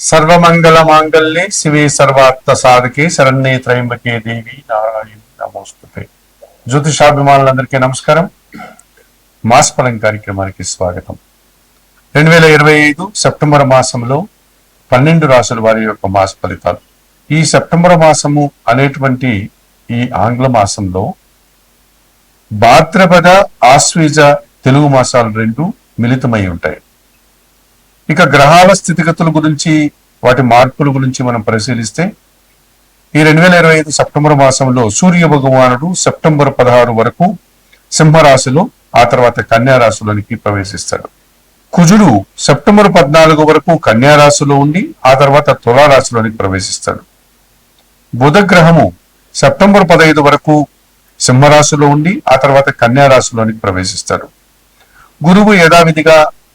సర్వమంగళ మాంగళ్యే శివే సర్వార్థ సాధకే శరణ్యే త్రయంబకే దేవి నారాయణ నమోస్తుతే. జ్యోతిషాభిమానులందరికీ నమస్కారం. మాసఫలం కార్యక్రమానికి స్వాగతం. రెండు వేల ఇరవై ఐదు సెప్టెంబర్ మాసంలో పన్నెండు రాసుల వారి యొక్క మాస ఫలితాలు. ఈ సెప్టెంబర్ మాసము అనేటువంటి ఈ ఆంగ్ల మాసంలో భాద్రపద ఆశ్వీజ తెలుగు మాసాలు రెండు మిళితమై ఉంటాయి. ఇక గ్రహాల స్థితిగతుల గురించి వాటి మార్పుల గురించి మనం పరిశీలిస్తే ఈ రెండు వేల ఇరవై ఐదు సెప్టెంబర్ మాసంలో సూర్య భగవానుడు సెప్టెంబర్ పదహారు వరకు సింహరాశిలో ఆ తర్వాత కన్యారాశిలోనికి ప్రవేశిస్తాడు. కుజుడు సెప్టెంబర్ పద్నాలుగు వరకు కన్యారాశిలో ఉండి ఆ తర్వాత తులారాశిలోనికి ప్రవేశిస్తాడు. బుధ గ్రహము సెప్టెంబర్ పదహైదు వరకు సింహరాశిలో ఉండి ఆ తర్వాత కన్యారాశిలోనికి ప్రవేశిస్తాడు. గురువు యథావిధిగా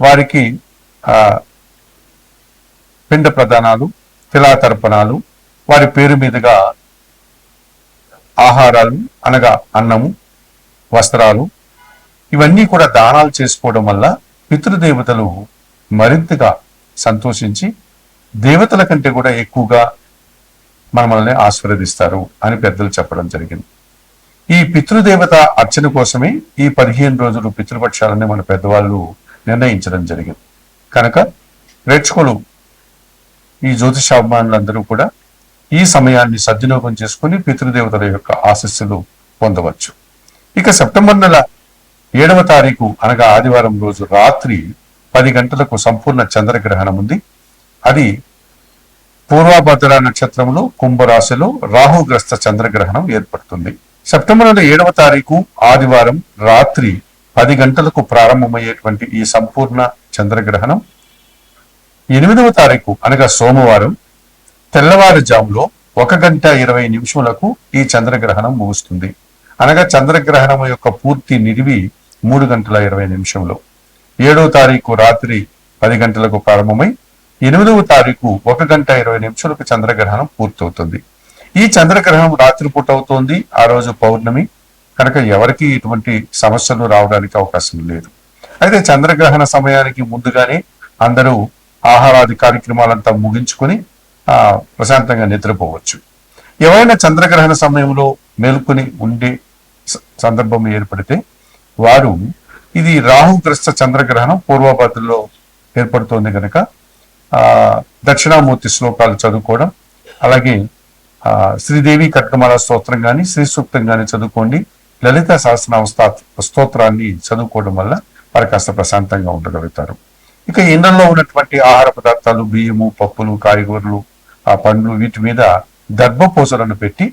వారికి పిండ ప్రదానాలు తిలాతర్పణాలు వారి పేరు మీదుగా ఆహారాలు అనగా అన్నము వస్త్రాలు ఇవన్నీ కూడా దానాలు చేసుకోవడం వల్ల పితృదేవతలు మరింతగా సంతోషించి దేవతల కంటే కూడా ఎక్కువగా మనల్ని ఆశీర్వదిస్తారు అని పెద్దలు చెప్పడం జరిగింది. ఈ పితృదేవత అర్చన కోసమే ఈ పదిహేను రోజులు పితృపక్షాలని మన పెద్దవాళ్ళు నిర్ణయించడం జరిగింది. కనుక ప్రేక్షకులు ఈ జ్యోతిషాభిమానులందరూ కూడా ఈ సమయాన్ని సద్వినియోగం చేసుకుని పితృదేవతల యొక్క ఆశస్సులు పొందవచ్చు. ఇక సెప్టెంబర్ నెల ఏడవ తారీఖు అనగా ఆదివారం రోజు రాత్రి పది గంటలకు సంపూర్ణ చంద్రగ్రహణం ఉంది. అది పూర్వభద్ర నక్షత్రంలో కుంభరాశిలో రాహుగ్రస్త చంద్రగ్రహణం ఏర్పడుతుంది. సెప్టెంబర్ నెల ఏడవ తారీఖు ఆదివారం రాత్రి పది గంటలకు ప్రారంభమయ్యేటువంటి ఈ సంపూర్ణ చంద్రగ్రహణం. ఎనిమిదవ తారీఖు అనగా సోమవారం తెల్లవారుజాములో ఒక గంట ఇరవై నిమిషములకు ఈ చంద్రగ్రహణం ముగుస్తుంది. అనగా చంద్రగ్రహణం యొక్క పూర్తి నిడివి మూడు గంటల ఇరవై నిమిషంలో ఏడవ తారీఖు రాత్రి పది గంటలకు ప్రారంభమై ఎనిమిదవ తారీఖు ఒక గంట ఇరవై నిమిషాలకు చంద్రగ్రహణం పూర్తవుతుంది. ఈ చంద్రగ్రహణం రాత్రిపూట అవుతోంది. ఆ రోజు పౌర్ణమి. కనుక ఎవరికి ఇటువంటి సమస్యలు రావడానికి అవకాశం లేదు. అయితే చంద్రగ్రహణ సమయానికి ముందుగానే అందరూ ఆహారాది కార్యక్రమాలంతా ముగించుకొని ఆ ప్రశాంతంగా నిద్రపోవచ్చు. ఎవరైనా చంద్రగ్రహణ సమయంలో మేల్కొని ఉండే స- సందర్భం ఏర్పడితే వారు ఇది రాహుగ్రస్త చంద్రగ్రహణం పూర్వభద్రలో ఏర్పడుతోంది కనుక ఆ దక్షిణామూర్తి శ్లోకాలు చదువుకోవడం అలాగే ఆ శ్రీదేవి కట్కమాల స్తోత్రం కానీ శ్రీ సూక్తం కానీ చదువుకోండి. లలిత సహస్రనామ స్తోత్ర- స్తోత్రాన్ని చదువుకోవడం వల్ల వారు కాస్త ప్రశాంతంగా ఉండగలుగుతారు. ఇక ఇళ్ళలో ఉన్నటువంటి ఆహార పదార్థాలు బియ్యము పప్పులు కాయగూరలు ఆ పండ్లు వీటి మీద దర్భపూసలను పెట్టి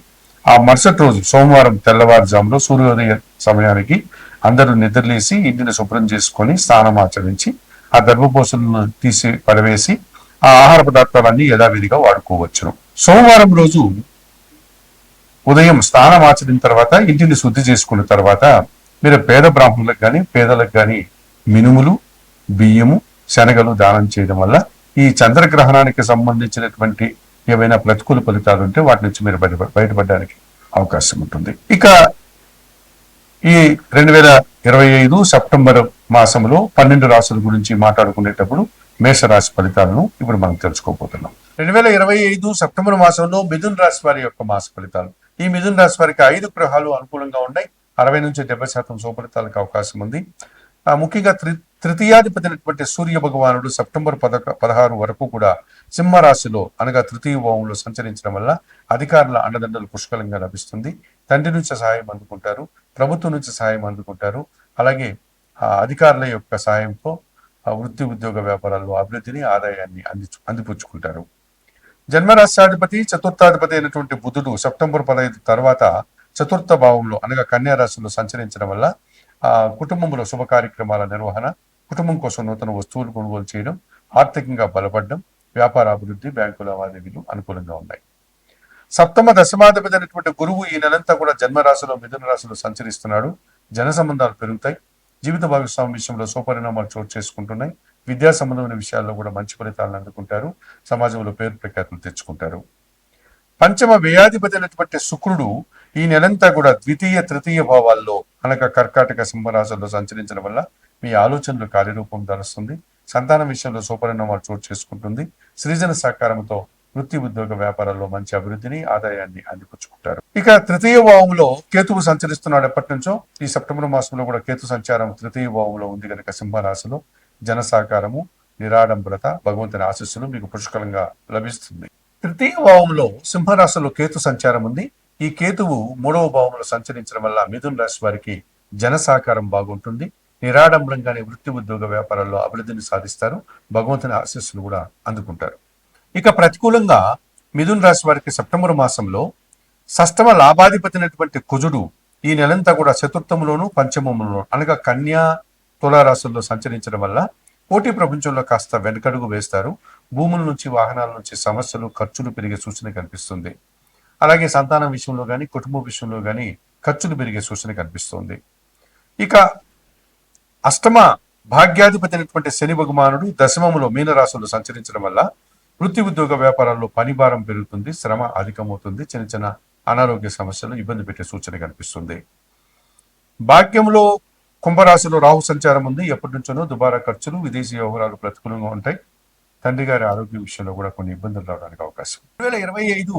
ఆ మరుసటి రోజు సోమవారం తెల్లవారుజాములో సూర్యోదయ సమయానికి అందరూ నిద్రలేసి ఇంటిని శుభ్రం చేసుకొని స్నానం ఆచరించి ఆ దర్భపూసలను తీసి పడవేసి ఆ ఆహార పదార్థాలన్నీ యథావిధిగా వాడుకోవచ్చును. సోమవారం రోజు ఉదయం స్నానం ఆచరిన తర్వాత ఇంటిని శుద్ధి చేసుకున్న తర్వాత మీరు పేద బ్రాహ్మణులకు కానీ పేదలకు కానీ మినుములు బియ్యము శనగలు దానం చేయడం వల్ల ఈ చంద్రగ్రహణానికి సంబంధించినటువంటి ఏవైనా ప్రతికూల ఫలితాలు ఉంటే వాటి నుంచి మీరు బయట బయటపడడానికి అవకాశం ఉంటుంది. ఇక ఈ రెండు వేల ఇరవై ఐదు సెప్టెంబర్ మాసంలో పన్నెండు రాసుల గురించి మాట్లాడుకునేటప్పుడు మేషరాశి ఫలితాలను ఇప్పుడు మనం తెలుసుకోబోతున్నాం. రెండు వేల ఇరవై ఐదు సెప్టెంబర్ మాసంలో మిథున్ రాశి వారి యొక్క మాస ఫలితాలు. ఈ మిథున రాశి వారికి ఐదు గ్రహాలు అనుకూలంగా ఉన్నాయి. అరవై నుంచి డెబ్బై శాతం శుభఫలితాలకు అవకాశం ఉంది. ఆ, ముఖ్యంగా త్రి తృతీయాధిపతినటువంటి సూర్య భగవానుడు సెప్టెంబర్ పదక పదహారు వరకు కూడా సింహరాశిలో అనగా తృతీయ భావంలో సంచరించడం వల్ల అధికారుల అండదండలు పుష్కలంగా లభిస్తుంది. తండ్రి నుంచి సహాయం అందుకుంటారు. ప్రభుత్వం నుంచి సహాయం అందుకుంటారు. అలాగే ఆ అధికారుల యొక్క సహాయంతో వృత్తి ఉద్యోగ వ్యాపారాల్లో అభివృద్ధిని ఆదాయాన్ని అంది అందిపుచ్చుకుంటారు. జన్మరాశ్యాధిపతి చతుర్థాధిపతి అయినటువంటి బుధుడు సెప్టెంబర్ పదహైదు తర్వాత చతుర్థ భావంలో అనగా కన్యా రాశిలో సంచరించడం వల్ల ఆ కుటుంబంలో శుభ కార్యక్రమాల నిర్వహణ కుటుంబం కోసం నూతన వస్తువులు కొనుగోలు చేయడం ఆర్థికంగా బలపడడం వ్యాపార అభివృద్ధి బ్యాంకు లావాదేవీలు అనుకూలంగా ఉన్నాయి. సప్తమ దశమాధిపతి అయినటువంటి గురువు ఈ నెలంతా కూడా జన్మరాశిలో మిథున రాశిలో సంచరిస్తున్నాడు. జన సంబంధాలు పెరుగుతాయి. జీవిత భాగస్వామి విషయంలో సుపరిణామాలు చోటు చేసుకుంటున్నాయి. విద్యా సంబంధమైన విషయాల్లో కూడా మంచి ఫలితాలను అందుకుంటారు. సమాజంలో పేరు ప్రఖ్యాతులు తెచ్చుకుంటారు. పంచమ వ్యయాధిపతి అయినటువంటి శుక్రుడు ఈ నెలంతా కూడా ద్వితీయ తృతీయ భావాల్లో అనగా కర్కాటక సింహరాశుల్లో సంచరించడం వల్ల మీ ఆలోచనలు కార్యరూపం ధరుస్తుంది సంతానం విషయంలో సూపరిణామాలు చోటు చేసుకుంటుంది. సృజన సహకారంతో వృత్తి ఉద్యోగ వ్యాపారాల్లో మంచి అభివృద్ధిని ఆదాయాన్ని అందిపుచ్చుకుంటారు. ఇక తృతీయ భావంలో కేతువు సంచరిస్తున్నాడు ఎప్పటి నుంచో. ఈ సెప్టెంబర్ మాసంలో కూడా కేతు సంచారం తృతీయ భావంలో ఉంది కనుక సింహరాశిలో. జన సహకారము నిరాడంబరత భగవంతుని ఆశస్సులు మీకు పుష్కలంగా లభిస్తుంది. తృతీయ భావంలో సింహరాశిలో కేతు సంచారం ఉంది. ఈ కేతువు మూడవ భావంలో సంచరించడం వల్ల మిథున రాశి వారికి జన సహకారం బాగుంటుంది. నిరాడంబరంగానే వృత్తి ఉద్యోగ వ్యాపారాల్లో అభివృద్ధిని సాధిస్తారు. భగవంతుని ఆశస్సులు కూడా అందుకుంటారు. ఇక ప్రతికూలంగా మిథున రాశి వారికి సెప్టెంబర్ మాసంలో సష్టమ లాభాధిపతినటువంటి కుజుడు ఈ నెలంతా కూడా చతుర్థంలోను పంచమంలోను అనగా కన్యా తులారాశుల్లో సంచరించడం వల్ల పోటీ ప్రపంచంలో కాస్త వెనకడుగు వేస్తారు. భూముల నుంచి వాహనాల నుంచి సమస్యలు ఖర్చులు పెరిగే సూచన కనిపిస్తుంది. అలాగే సంతానం విషయంలో కానీ కుటుంబ విషయంలో కానీ ఖర్చులు పెరిగే సూచన కనిపిస్తుంది. ఇక అష్టమ భాగ్యాధిపతి అయినటువంటి శని భగవానుడు దశమములో మీనరాశులు సంచరించడం వల్ల వృత్తి ఉద్యోగ వ్యాపారాల్లో పని భారం పెరుగుతుంది శ్రమ అధికమవుతుంది చిన్న చిన్న అనారోగ్య సమస్యలు ఇబ్బంది పెట్టే సూచన కనిపిస్తుంది. భాగ్యంలో కుంభరాశిలో రాహు సంచారం ఉంది. ఎప్పటి నుంచోనో దుబారా ఖర్చులు విదేశీ వ్యవహారాలు ప్రతికూలంగా ఉంటాయి. తండ్రి గారి ఆరోగ్య విషయంలో కూడా కొన్ని ఇబ్బందులు రావడానికి అవకాశం రెండు వేల ఇరవై ఐదు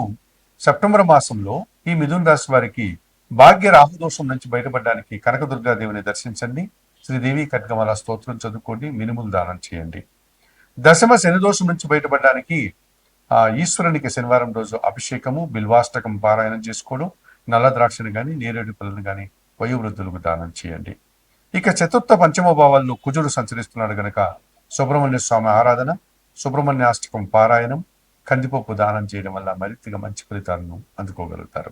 సెప్టెంబర్ మాసంలో ఈ మిథున్ రాశి వారికి భాగ్య రాహుదోషం నుంచి బయటపడడానికి కనకదుర్గాదేవిని దర్శించండి. శ్రీదేవి కట్గమల స్తోత్రం చదువుకోండి. మినుములు దానం చేయండి. దశమ శనిదోషం నుంచి బయటపడడానికి ఈశ్వరునికి శనివారం రోజు అభిషేకము బిల్వాష్టకం పారాయణం చేసుకోవడం నల్ల ద్రాక్షను కానీ నేరేడు పిల్లలు కానీ వయోవృద్ధులకు దానం చేయండి. ఇక చతుర్థ పంచమ భావాల్లో కుజుడు సంచరిస్తున్నాడు గనక సుబ్రహ్మణ్య స్వామి ఆరాధన సుబ్రహ్మణ్యాష్టకం పారాయణం కందిపప్పు దానం చేయడం వల్ల మరింతగా మంచి ఫలితాలను అందుకోగలుగుతారు.